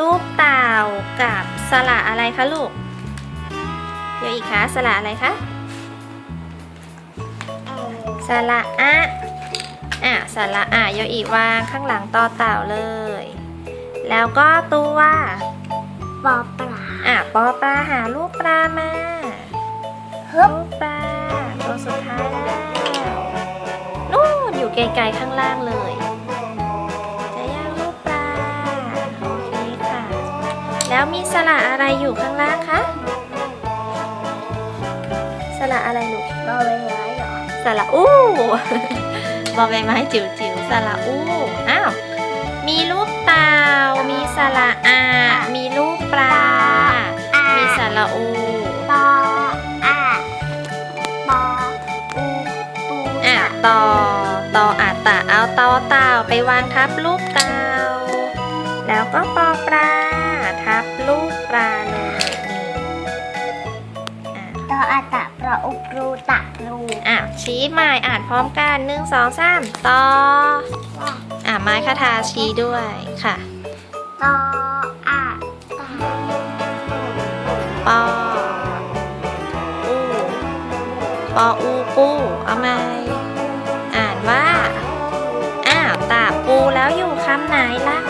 รูปเต่ากับสระอะไรคะลูกเดี๋ยวอีกคะสระอะไรคะสระอะอะสระอะเดี๋ยวอีกวางข้างหลังต่อเต่าเลย แล้วก็ตัวปอปลาอะปอปลาหาลูกปลามาฮึบลูกปลาตัวสุดท้ายแล้วนู่นอยู่ไกลๆข้างล่างเลย แล้วมีสระอะไรอยู่ข้างล่างคะสระอะไรลูกบอใบไม้เหรอสระอู้ บอใบไม้จิ๋วๆสระอู้ อ้าว มีรูปเต่า มีสระอา มีรูปปลาอามีสระอูปออาปออูปูอะต่อต่ออาตะเอาต่อเต่าไปวางทับลูกเต่า แล้วก็ปอปลา ทับลูกปลาเลยนี่อะตออาตะปลออุปรูตะรูอะชี้ไม้อ่านพร้อมกันหนึ่งสองสามต่อว่าอะไม้คาทาชี้ด้วยค่ะตออาตะปออูปออูปูเอาไหมอ่านว่าอ้าวตาปูแล้วอยู่คำไหนลากไป